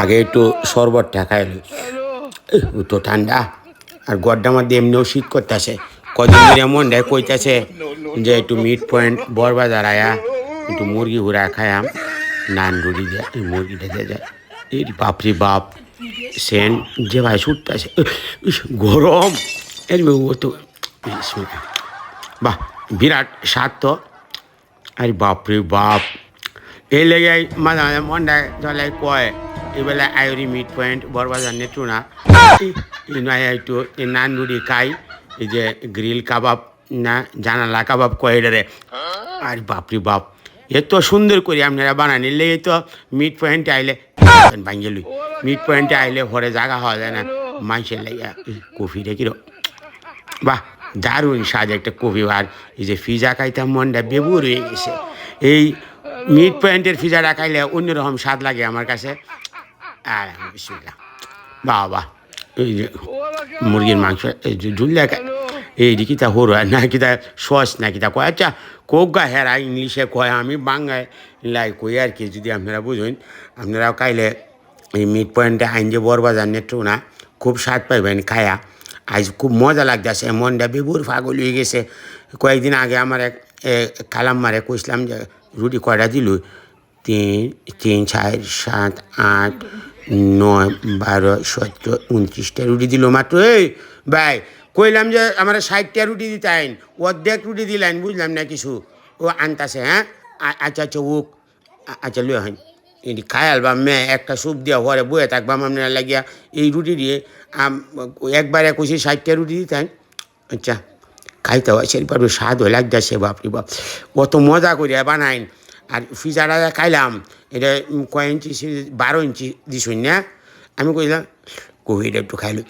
আগে একটু খাইলি ও তো ঠান্ডা। আর গড্ডার মধ্যে এমনিও শীত করতেছে। কদিন ধরে মন দেয়, কইতাছে যে একটু মিড পয়েন্ট বরবাজার আয়া, একটু মুরগি ঘুরা খায়াম। নান রুটি দেয় মুরগিটা দিয়ে যায়। এই বাপরে বাপ, সেন যে ভাই ছুটতেছে গরম। এর তো বাহ, বিরাট স্বাদ তো। আরে বাপরে বাপ। এই লেগে মাঝে মাঝে মনটা চলে কয় এবেলা আইরি মিড পয়েন্ট বরবাজার না নয় একটু নান রুটি খাই এই যে গ্রিল কাবাব না জানালা কাবাব কয় রে আর বাপরে বাপ এত সুন্দর করে আপনারা বানানি লেগে তো মিড পয়েন্টে আইলে ভাঙ্গে লুই মিড পয়েন্টে আইলে ঘরে জায়গা হওয়া যায় না মানুষের লেগে কফি রেখি বাহ দারুণ স্বাদ একটা কফি আর এই যে ফিজা খাইতাম মনটা বেবুর হয়ে গেছে এই মিড পয়েন্টের ফিজাটা খাইলে অন্যরকম স্বাদ লাগে আমার কাছে। বাহ এই যে মুরগির মাংস, এই যে ঝুল দেখা এই যে কিতা হর না, কিতা সস না, কিতা কয় আচ্ছা কোক হেরা, ইংলিশে কয়, আমি বাংলায় লাই কই আর কি, যদি আপনারা বুঝুন আপনারাও কাইলে এই মিড পয়েন্টে আইন যে বরবাজার নেট্রু না, খুব স্বাদ পাইবেন খায়া। আজ খুব মজা লাগতেছে, মনটা বিভুর পাগল হয়ে গেছে। কয়েকদিন আগে আমার এক কালাম মারে কইসলাম যে রুটি কয়টা দিল? তিন তিন, চার, সাত, আট, নয়, বারো, সতেরো, উনত্রিশটা রুটি দিল মাত্র। এই, ভাই, কইলাম যে আমার ষাটটা রুটি দিতেন অর্ধেক রুটি দিলেন বুঝলাম না কিছু? ও আনতাছে হ্যাঁ? আচ্ছা আচ্ছা ও আচ্ছা লুয়ে হন এটি খায়াল বা মে একটা স্যুপ দিয়া ঘরে বয়ে থাকবাম আপনার লাগিয়া। এই রুটি দিয়ে একবারে কষি ষাটটা রুটি দিতেন আচ্ছা। খাইতে হয় সেরপর স্বাদ হয়ে লাগতেছে বাপরে বাপ। অত মজা করিয়া বানাইন। আর ফিজাটা খাইলাম, এটা কয় ইঞ্চি বারো ইঞ্চি দিছুন না? আমি কইলাম, কফিটা একটু খাইলো।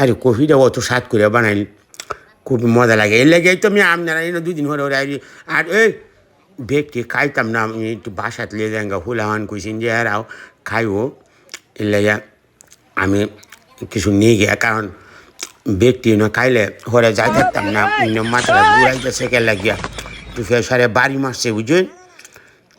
আরে কফিটা অত স্বাদ করে বানাইন, খুব মজা লাগে। এর লেগেই তো আমি আপনারা এনে দুদিন হলে ওরা আর এই ব্যক্তি খাইতাম না, আমি একটু বাসাত লিয়ে যাই হুলাহান কইছেন যে এরাও খাইও। এর লেগে আমি কিছু নিয়ে গিয়া, কারণ ব্যক্তি না খাইলে হরে যাই থাকতাম না অন্য মাথাটা ঘুরাইতে সেকে লাগিয়া তো সারে বাড়ি মারছে বুঝুন?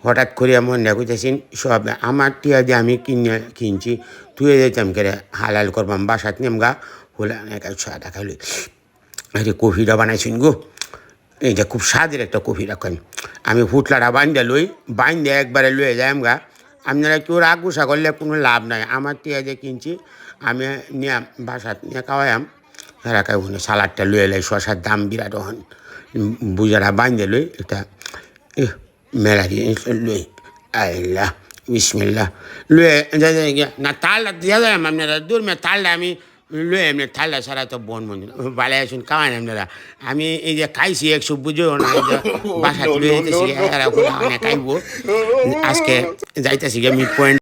হঠাৎ করে মনে কইতেছেন সব আমার টিয়া দিয়ে আমি কিনে কিনছি তুই যেতাম করে হালাল করবাম বাসাত নেমগা হলে অনেক সাদা খাইলি এই যে কফিটা বানাইছেন গো এই যে খুব স্বাদের একটা কফি রাখেন। আমি ফুটলাটা বান্ধে লই বান্ধে একবারে লয়ে যাই গা। আপনারা কেউ রাগ গুসা করলে কোনো লাভ নাই। আমার টিয়া যে কিনছি আমি নিয়ে বাসাত নিয়ে খাওয়াইম খাই ওখানে সালাডটা লয়ে লাই শশার দাম বিরাট হন বুজারা বান্ধে লই এটা মেলা লই। আল্লাহ, বিসমিল্লাহ। লয়ে, যা যা, গিয়া। না, তালটা দিয়া যায় আপনারা দূর মে তালটা আমি লয়ে এমনি তালটা সারা তো বন মন বালাই আসুন খাওয়ান আপনারা। আমি এই যে খাইছি একশো বুঝো না বাসা তুলে যেতেছি এরা আজকে যাইতেছি মিড পয়েন্ট